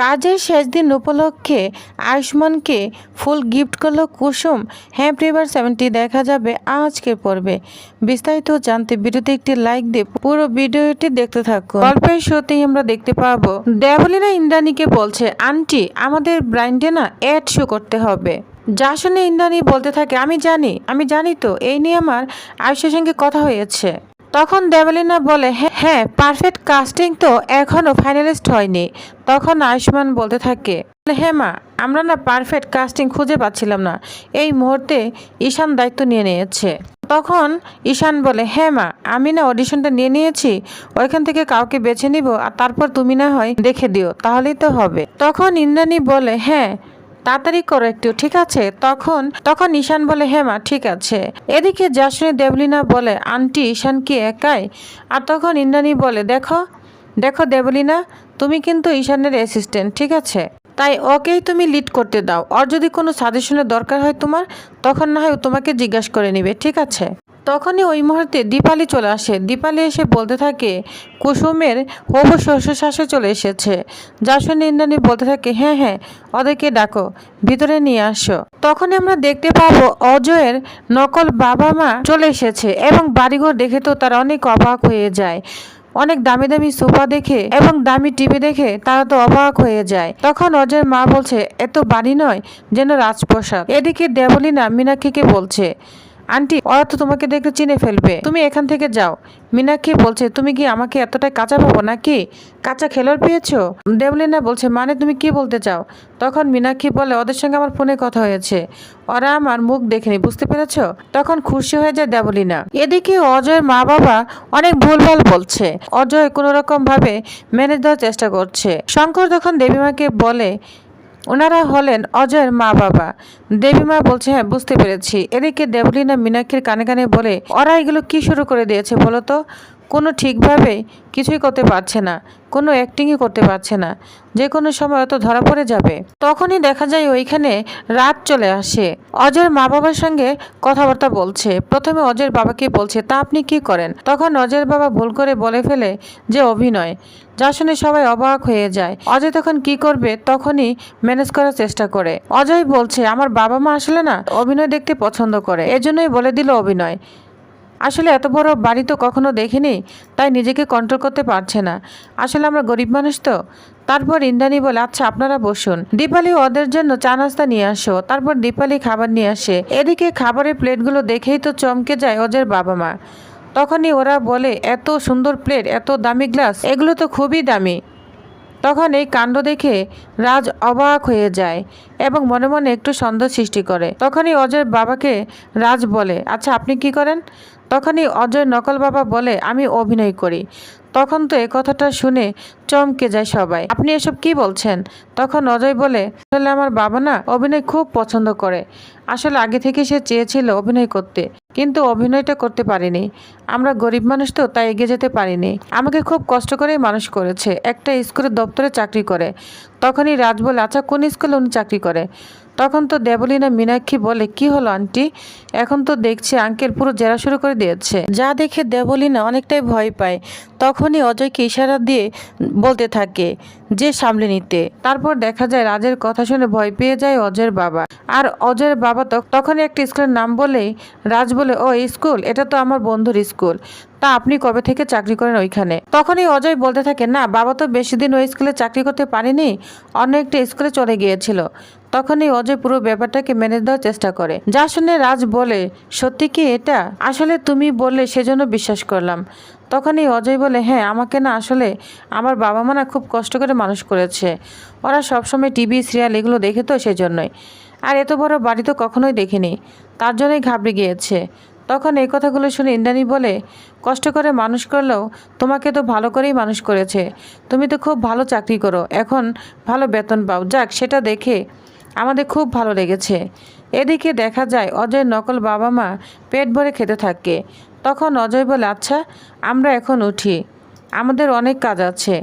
কাজের শেষ দিন উপলক্ষে আয়ুষ্মানকে ফুল গিফট করল কুসুম। হ্যাঁ প্রিভার সেভেন্টি দেখা যাবে আজকের পর্বে। বিস্তারিত জানতে ভিডিওতে একটি লাইক দিয়ে পুরো ভিডিওটি দেখতে থাকুন। গল্পের শুরুতেই আমরা দেখতে পাবো, দেবলিনা ইন্দ্রাণীকে বলছে, আন্টি, আমাদের ব্রাইন্ডে না অ্যাড শো করতে হবে। যা শুনে ইন্দ্রাণী বলতে থাকে, আমি জানি আমি জানি তো, এই নিয়ে আমার আয়ুষের সঙ্গে কথা হয়েছে। তখন দেবলিনা বলে "হ্যাঁ, হ্যাঁ পারফেক্ট কাস্টিং তো এখনও ফাইনালিস্ট হয়নি। তখন আয়ুষ্মান বলতে থাকে "বলে, হ্যাঁ মা আমরা না পারফেক্ট কাস্টিং খুঁজে পাচ্ছিলাম না। এই মুহূর্তে ঈশান দায়িত্ব নিয়ে নিয়েছে। তখন ঈশান বলে হ্যাঁ মা আমি না অডিশনটা নিয়ে নিয়েছি ওইখান থেকে কাউকে বেছে নিব আর তারপর তুমি না হয় দেখে দিও তাহলেই তো হবে। তখন ইন্দ্রাণী বলে হ্যাঁ তাড়াতাড়ি করো একটু, ঠিক আছে? তখন তখন ঈশান বলে হ্যাঁ মা, ঠিক আছে। এদিকে শুনে দেবলিনা বলে, আন্টি, ঈশান কি একাই? আর তখন ইন্দ্রাণী বলে, দেখো দেখো দেবলিনা, তুমি কিন্তু ঈশানের অ্যাসিস্ট্যান্ট ঠিক আছে? তাই ওকেই তুমি লিড করতে দাও। ওর যদি কোনো সাজেশনের দরকার হয় তোমার, তখন না হয় তোমাকে জিজ্ঞাসা করে নেবে, ঠিক আছে? তখনই ওই মুহূর্তে দীপালি চলে আসে। দীপালি এসে বলতে থাকে, কুসুমের হবু শ্বশুর শাশু চলে এসেছে। যা শুনে ইন্দ্রাণী বলতে থাকে হ্যাঁ হ্যাঁ ওদেরকে ডাকো, ভিতরে নিয়ে আসো। তখনই আমরা দেখতে পাবো অজয়ের নকল বাবা মা চলে এসেছে এবং বাড়িঘর দেখে তো তারা অনেক অবাক হয়ে যায়। অনেক দামি দামি সোফা দেখে এবং দামি টিভি দেখে তারা তো অবাক হয়ে যায়। তখন অজয়ের মা বলছে এত বাড়ি নয়, যেন রাজপ্রসাদ। এদিকে দেবলিনা মীনাক্ষীকে বলছে আন্টি, ওরা তো তোমাকে দেখে চিনে ফেলবে। তুমি এখান থেকে যাও। মীনাক্ষী বলছে, তুমি কি আমাকে এতটাই কাঁচা পাবো নাকি? কাঁচা খেলোয়াড় পেয়েছ? দেবলিনা বলছে মানে তুমি কি বলতে চাও? তখন মীনাক্ষী বলে, ওদের সঙ্গে আমার ফোনে কথা হয়েছে। ওরা আমার মুখ দেখেনি, বুঝতে পেরেছ? তখন খুশি হয়ে যায় দেবলিনা। এদিকে অজয়ের মা বাবা অনেক ভুলভাল বলছে। অজয় কোনো রকম ভাবে ম্যানেজ দেওয়ার চেষ্টা করছে। শঙ্কর তখন দেবীমাকে বলে ওনারা হলেন অজয়ের মা বাবা দেবী মা বলছে হ্যাঁ বুঝতে পেরেছি। এদিকে দেবলীনা মীনাক্ষীর কানে কানে বলে, ওরা এগুলো কি শুরু করে দিয়েছে বলো তো? কোনো ঠিকভাবে কিছুই করতে পারছে না, কোনো অ্যাক্টিংই করতে পারছে না। যে কোনো সময় হয়তো ধরা পড়ে যাবে। তখনই দেখা যায় ওইখানে রাত চলে আসে। অজয়ের মা বাবার সঙ্গে কথাবার্তা বলছে। প্রথমে অজয়ের বাবাকে বলছে, তা আপনি কি করেন? তখন অজয়ের বাবা ভুল করে বলে ফেলে যে, অভিনয়। যা শুনে সবাই অবাক হয়ে যায়। অজয় তখন কি করবে তখনই ম্যানেজ করার চেষ্টা করে। অজয় বলছে, আমার বাবা মা আসলে না অভিনয় দেখতে পছন্দ করে। এজন্যই বলে দিল অভিনয়। আসলে এত বড় বাড়ি তো কখনো দেখিনি, তাই নিজেকে কন্ট্রোল করতে পারছে না। আসলে আমরা গরিব মানুষ তো। তারপর ইন্দ্রাণী বলে আচ্ছা আপনারা বসুন। দীপালি ওদের জন্য চা নাস্তা নিয়ে আসো। তারপর দীপালি খাবার নিয়ে আসে। এদিকে খাবারের প্লেটগুলো দেখেই তো চমকে যায় ওদের বাবা মা তখনই ওরা বলে, এত সুন্দর প্লেট, এত দামি গ্লাস, এগুলো তো খুবই দামি। তখন এই কাণ্ড দেখে রাজ অবাক হয়ে যায় এবং মনে মনে একটু সন্দেহ সৃষ্টি করে। তখনই অজয়ের বাবাকে রাজ বলে আচ্ছা আপনি কি করেন? তখনই অজয় নকল বাবা বলে, আমি অভিনয় করি। তখন তো এ কথাটা শুনে চমকে যায় সবাই। আপনি এসব কি বলছেন? তখন অজয় বলে, আসলে আমার বাবা না অভিনয় খুব পছন্দ করে। আসলে আগে থেকে সে চেয়েছিল অভিনয় করতে, কিন্তু অভিনয়টা করতে পারিনি। আমরা গরিব মানুষ তো, তাই এগিয়ে যেতে পারিনি। আমাকে খুব কষ্ট করেই মানুষ করেছে। একটা স্কুলের দপ্তরে চাকরি করে। তখনই রাজ বলে আচ্ছা কোন স্কুলে উনি চাকরি করে? তখন তো দেবলীনা মীনাক্ষী বলে, কি হলো আন্টি? এখন তো দেখছি আঙ্কেল পুরো জেরা শুরু করে দিয়েছে। যা দেখে দেবলীনা অনেকটাই ভয় পায়। তখনই অজয়কে ইশারা দিয়ে বলতে থাকে যে সামলে নিতে। তারপর দেখা যায় রাজের কথা শুনে ভয় পেয়ে যায় অজয়ের বাবা। আর অজয়ের বাবা তো তখনই একটা স্কুলের নাম বলেই রাজ বলে ও স্কুল, এটা তো আমার বন্ধুর স্কুল। তা আপনি কবে থেকে চাকরি করেন ওইখানে? তখনই অজয় বলতে থাকে, না, বাবা তো বেশি দিন ওই স্কুলে চাকরি করতে পারেনি, অন্য একটা স্কুলে চলে গিয়েছিল। তখনই অজয় পুরো ব্যাপারটাকে মেনে দেওয়ার চেষ্টা করে। যা শুনে রাজ বলে, সত্যি কি এটা? আসলে তুমি বললে সেজন্য বিশ্বাস করলাম। তখনই অজয় বলে হ্যাঁ আমাকে না আসলে আমার বাবা মা না খুব কষ্ট করে মানুষ করেছে। ওরা সবসময় টিভি, সিরিয়াল এগুলো দেখে তো সেজন্যই। আর এত বড় বাড়ি তো কখনোই দেখিনি। তার জন্যই ঘাবড়ে গিয়েছে। তখন এই কথাগুলো শুনে ইন্দ্রাণী বলে, কষ্ট করে মানুষ করলেও তোমাকে তো ভালো করেই মানুষ করেছে। তুমি তো খুব ভালো চাকরি করো। এখন ভালো বেতন পাও। যাক, সেটা দেখে আমাদের খুব ভালো লেগেছে। এদিকে দেখা যায় অজয় নকল বাবা মা পেট ভরে খেতে থাকে। তখন অজয় বলে আচ্ছা আমরা এখন উঠি। আমাদের অনেক কাজ আছে।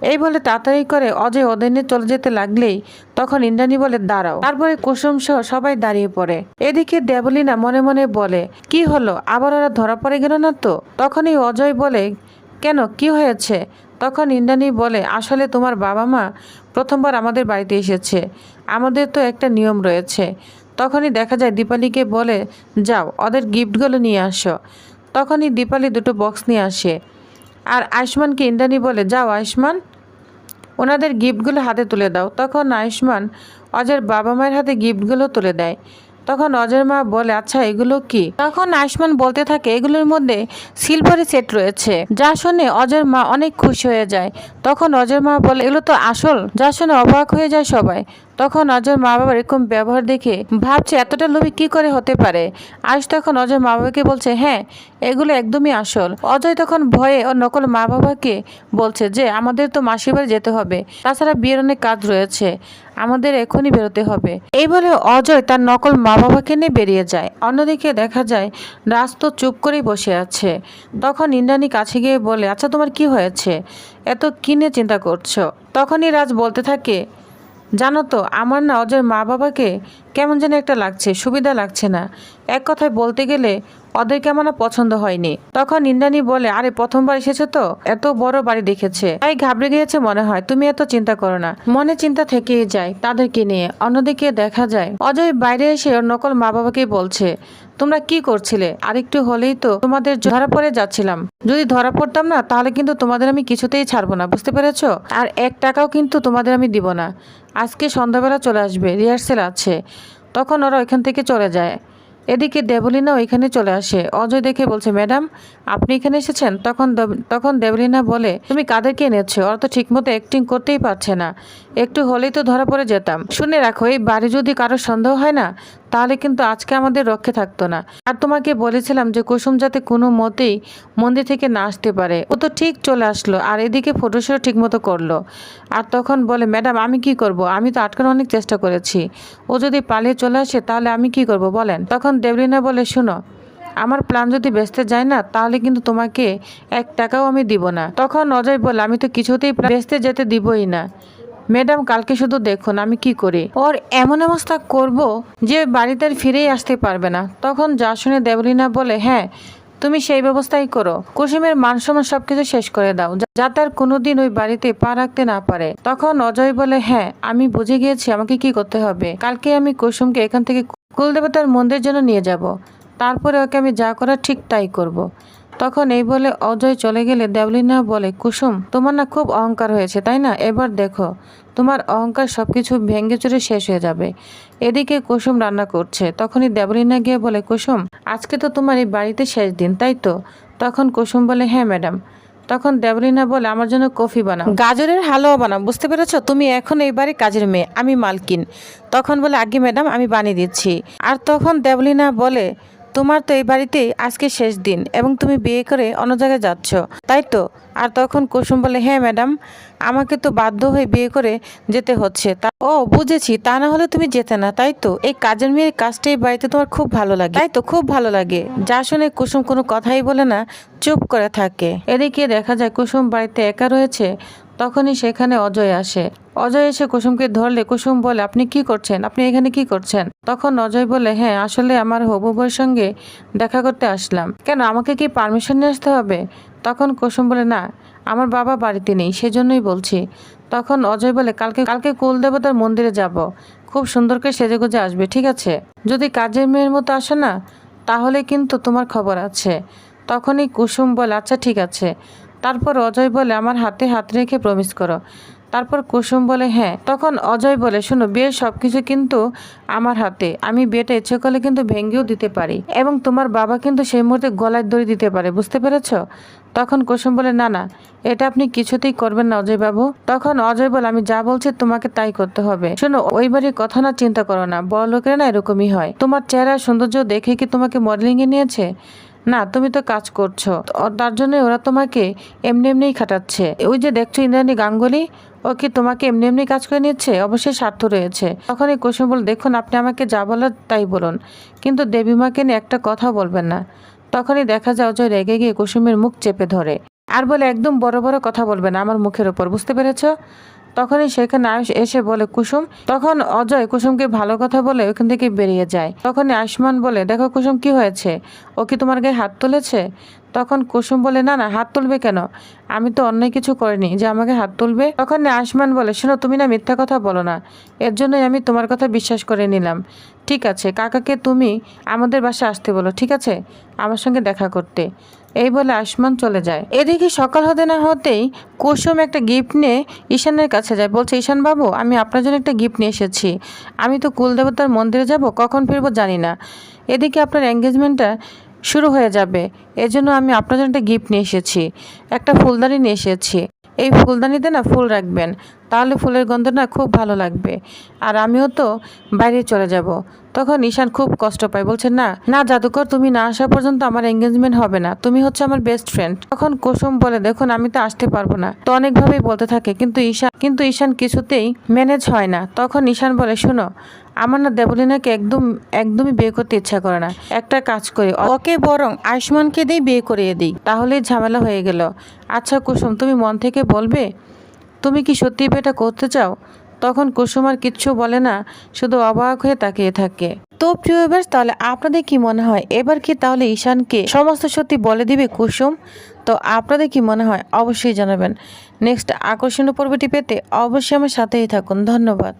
এই বলে তাড়াতাড়ি করে অজয় ওদের চলে যেতে লাগলেই তখন ইন্দ্রাণী বলে, দাঁড়াও। তারপরে কুসুম সহ সবাই দাঁড়িয়ে পড়ে। এদিকে দেবলিনা মনে মনে বলে, কি হলো? আবার ওরা ধরা পড়ে গেল না তো? তখনই অজয় বলে, কেন? কি হয়েছে? তখন ইন্দ্রাণী বলে, আসলে তোমার বাবা মা প্রথমবার আমাদের বাড়িতে এসেছে। আমাদের তো একটা নিয়ম রয়েছে। তখনই দেখা যায় দীপালিকে বলে, যাও, ওদের গিফটগুলো নিয়ে আসো। তখনই দীপালি দুটো বক্স নিয়ে আসে। আর আয়ুষ্মানকে ইন্দ্রাণী বলে, যাও আয়ুষ্মান, ওনাদের গিফটগুলো হাতে তুলে দাও। তখন আয়ুষ্মান অজয়ের বাবা মায়ের হাতে গিফটগুলো তুলে দেয়। তখন অজয়ের মা বলে আচ্ছা এগুলো কি? তখন আয়ুষ্মান বলতে থাকে, এগুলোর মধ্যে সিলভারের সেট রয়েছে, যা শুনে অজয়ের মা অনেক খুশি হয়ে যায়। তখন অজয়ের মা বলে, এগুলো তো আসল, যা শুনে অবাক হয়ে যায় সবাই। তখন অজয়ের মা বাবার এরকম ব্যবহার দেখে ভাবছে, এতটা লোভী কি করে হতে পারে? আজ তখন অজয় মা বাবাকে বলছে হ্যাঁ এগুলো একদমই আসল। অজয় তখন ভয়ে ও নকল মা বাবাকে বলছে যে, আমাদের তো মাসির বাড়ি যেতে হবে, তাছাড়া বিয়ের অনেক কাজ রয়েছে, আমাদের এখনই বেরোতে হবে। এই বলে অজয় তার নকল মা বাবাকে নিয়ে বেরিয়ে যায়। অন্যদিকে দেখা যায়, রাজ তো চুপ করেই বসে আছে। তখন ইন্দ্রাণী কাছে গিয়ে বলে আচ্ছা তোমার কি হয়েছে? এত কিনে চিন্তা করছ? তখনই রাজ বলতে থাকে জানো তো আমার না অজয়ের মা বাবাকে কেমন যেন একটা লাগছে, সুবিধা লাগছে না। এক কথায় বলতে গেলে ওদেরকে আমার পছন্দ হয়নি। তখন ইন্দ্রাণী বলে, আরে, প্রথমবার এসেছে তো? এত বড় বাড়ি দেখেছে। তাই ঘাবড়ে গিয়েছে মনে হয়। তুমি এত চিন্তা করো না। মনে চিন্তা থেকেই যায় তাদেরকে নিয়ে। অন্যদিকে দেখা যায়, অজয় বাইরে এসে ওর নকল মা বাবাকে বলছে, তোমরা কি করছিলে? আরেকটু হলেই তো তোমাদের ধরা পড়ে যাচ্ছিলাম। যদি ধরা পড়তাম না, তাহলে কিন্তু তোমাদের আমি কিছুতেই ছাড়বো না। বুঝতে পেরেছ? আর এক টাকাও কিন্তু তোমাদের আমি দিব না। আজকে সন্ধ্যাবেলা চলে আসবে। রিহার্সেল আছে। তখন ওরা ওইখান থেকে চলে যায়। এদিকে দেবলিনা ওইখানে চলে আসে। অজয় দেখে বলছে, ম্যাডাম, আপনি এখানে এসেছেন? তখন তখন দেবলিনা বলে, তুমি কাদেরকে এনেছো? ওরা তো ঠিকমতো অ্যাক্টিং করতেই পারছে না। একটু হলেই তো ধরা পড়ে যেতাম। শুনে রাখো, এই বাড়ি যদি কারও সন্দেহ হয় না, তাহলে কিন্তু আজকে আমাদের রক্ষে থাকতো না। আর তোমাকে বলেছিলাম যে, কুসুম যাতে কোনো মতেই মন্দির থেকে না আসতে পারে। ও তো ঠিক চলে আসলো, আর এদিকে ফটোশুট ঠিক মতো করল। আর তখন বলে, ম্যাডাম, আমি কি করব? আমি তো আটকানোর অনেক চেষ্টা করেছি। ও যদি পালিয়ে চলে আসে, তাহলে আমি কি করব বলেন? তখন দেবলিনা বলে, শুনো, আমার প্ল্যান যদি বেচতে যায় না, তাহলে কিন্তু তোমাকে এক টাকাও আমি দিব না। তখন অজয় বলে আমি তো কিছুতেই বেচতে যেতে দিবই না। ম্যাডাম, কালকে শুধু দেখুন, আমি কি করি? ওর এমন অবস্থা করব যে বাড়িতে ফিরেই আসতে পারবে না। তখন যা শুনে দেবলিনা বলে হ্যাঁ তুমি সেই ব্যবস্থাই করো। কুসুমের মান সম্মান সবকিছু শেষ করে দাও যাতে আর কোনোদিন ওই বাড়িতে পা রাখতে না পারে। তখন অজয় বলে হ্যাঁ আমি বুঝে গিয়েছি, আমাকে কি করতে হবে। কালকে আমি কুসুমকে এখান থেকে কুলদেবতার মন্দির জন্য নিয়ে যাব। তারপরে ওকে আমি যা করার ঠিক তাই করব। তখন এই বলে অজয় চলে গেলে দেবলিনা বলে, কুসুম, তোমার না খুব অহংকার হয়েছে, তাই না? এবার দেখো, তোমার অহংকার সবকিছু ভেঙে চুরে শেষ হয়ে যাবে। এদিকে কুসুম রান্না করছে। তখনই দেবলিনা গিয়ে বলে, কুসুম, আজকে তো তোমার এই বাড়িতে শেষ দিন, তাই তো? তখন কুসুম বলে হ্যাঁ ম্যাডাম। তখন দেবলিনা বলে, আমার জন্য কফি বানাও। গাজরের হালুয়া বানাও, বুঝতে পেরেছ? তুমি এখন এই বাড়ি কাজের মেয়ে, আমি মালকিন। তখন বলে আগে ম্যাডাম, আমি বানিয়ে দিচ্ছি। আর তখন দেবলিনা বলে তোমার তো এই বাড়িতে আজকে শেষ দিন এবং তুমি বিয়ে করে অন্য জায়গায় যাচ্ছ, তাই তো? আর তখন কুসুম বলে হ্যাঁ ম্যাডাম, আমাকে তো বাধ্য হয়ে বিয়ে করে যেতে হচ্ছে। তা ও, বুঝেছি, তা না হলে তুমি যেতে না, তাই তো? এই কাজের মেয়ের কাজটা এই বাড়িতে তোমার খুব ভালো লাগে। তাই তো, খুব ভালো লাগে। যা শুনে কুসুম কোনো কথাই বলে না, চুপ করে থাকে। এদিকে দেখা যায় কুসুম বাড়িতে একা রয়েছে। তখনই সেখানে অজয় আসে। অজয় এসে কুসুমকে ধরলে, কুসুম বলে, আপনি কি করছেন? আপনি এখানে কি করছেন? তখন অজয় বলে হ্যাঁ আসলে আমার হবু বউয়ের সঙ্গে দেখা করতে আসলাম। কেন, আমাকে কি পারমিশন নিয়ে আসতে হবে? তখন কুসুম বলে, না, আমার বাবা বাড়িতে নেই, সেজন্যই বলছি। তখন অজয় বলে, কালকে কালকে কুলদেবতার মন্দিরে যাব। খুব সুন্দর করে সেজে গুজে আসবে, ঠিক আছে? যদি কাজের মেয়ের মতো আসে না, তাহলে কিন্তু তোমার খবর আছে। তখনই কুসুম বলে আচ্ছা ঠিক আছে। তারপর অজয় বলে, আমার হাতে হাত রেখে প্রমিস করো। তারপর কুসুম বলে হ্যাঁ। তখন অজয় বলে, শোনো, বিয়ের সব কিছু কিন্তু আমার হাতে। আমি বিয়েটা ইচ্ছে করলে কিন্তু ভেঙ্গেও দিতে পারি এবং তোমার বাবা কিন্তু সেই মুহূর্তে গলায় দড়ি দিতে পারে, বুঝতে পেরেছ? তখন কুসুম বলে, না না, এটা আপনি কিছুতেই করবেন না অজয় বাবু। তখন অজয় বলে, আমি যা বলছি তোমাকে তাই করতে হবে। শোনো, ওই বাড়ির কথা না চিন্তা করো না। বড় লোকেরা না এরকমই হয়। তোমার চেহারা সৌন্দর্য দেখে কি তোমাকে মডেলিংয়ে নিয়েছে? না, তুমি তো কাজ করছ। তার জন্য ওরা তোমাকে এমনি এমনিই খাটাচ্ছে। ওই যে দেখছ ইন্দ্রাণী গাঙ্গুলি, ও কি তোমাকে এমনি এমনি কাজ করে নিচ্ছে? অবশ্যই স্বার্থ রয়েছে। তখন এই কুসুম বল দেখুন, আপনি আমাকে যা বলার তাই বলুন। কিন্তু দেবীমাকে নিয়ে একটা কথা বলবেন না। তখনই দেখা যায় অজয় রেগে গিয়ে কুসুমের মুখ চেপে ধরে। আর বলে, একদম বড় বড় কথা বলবেন আমার মুখের ওপর বুঝতে পেরেছ? তখনই সেখানে আয়ুষ এসে বলে, কুসুম। তখন অজয় কুসুমকে ভালো কথা বলে ওখান থেকে বেরিয়ে যায়। তখনই আয়ুষ্মান বলে, দেখো কুসুম, কি হয়েছে? ও কি তোমার গায়ে হাত তুলেছে? তখন কুসুম বলে, না না, হাত তুলবে কেন? আমি তো অন্যায় কিছু করিনি, যে আমাকে হাত তুলবে। তখন আয়ুষ্মান বলে, শোনো, তুমি না মিথ্যা কথা বলো না। এর জন্যই আমি তোমার কথা বিশ্বাস করে নিলাম। ঠিক আছে, কাকাকে তুমি আমাদের বাসায় আসতে বলো, ঠিক আছে? আমার সঙ্গে দেখা করতে। এই বলে আয়ুষ্মান চলে যায়। এদিকে সকাল হতে না হতেই কুসুম একটা গিফট নিয়ে ঈশানের কাছে যায়। বলছে, ঈশান বাবু, আমি আপনার জন্য একটা গিফট নিয়ে এসেছি। আমি তো কুলদেবতার মন্দিরে যাব, কখন ফিরবো জানি না। এদিকে আপনার এঙ্গেজমেন্টটা শুরু হয়ে যাবে। এজন্য আমি আপনার জন্য একটা গিফট নিয়ে এসেছি। একটা ফুলদানি নিয়ে এসেছি। এই ফুলদানিতে না ফুল রাখবেন। তাহলে ফুলের গন্ধ না খুব ভালো লাগবে। আর আমিও তো বাইরে চলে যাব। তখন ঈশান খুব কষ্ট পায়, বলছে, না না জাদুকর, তুমি না আসা পর্যন্ত আমার এঙ্গেজমেন্ট হবে না। তুমি হচ্ছে আমার বেস্ট ফ্রেন্ড তখন কুসুম বলে, দেখুন, আমি তো আসতে পারব না। তো অনেকভাবেই বলতে থাকে, কিন্তু ঈশান কিন্তু ঈশান কিছুতেই ম্যানেজ হয় না। তখন ঈশান বলে, শুনো, আমার না দেবলিনাকে একদম, একদমই বিয়ে করতে ইচ্ছা করে না। একটা কাজ করি, ওকে বরং আয়ুষ্মানকে দিয়ে বিয়ে করিয়ে দিই। তাহলেই ঝামেলা হয়ে গেল। আচ্ছা কুসুম, তুমি মন থেকে বলবে? তুমি কি সত্যি এটা করতে চাও? তখন কুসুম আর কিচ্ছু বলে না, শুধু অবাক হয়ে তাকিয়ে থাকে। তো প্রিয় এবার, তাহলে আপনাদের কি মনে হয়? এবার কি তাহলে ঈশানকে সমস্ত সত্যি বলে দিবে কুসুম? তো আপনাদের কি মনে হয়? অবশ্যই জানাবেন। নেক্সট আকর্ষণীয় পর্বটি পেতে অবশ্যই আমার সাথেই থাকুন। ধন্যবাদ।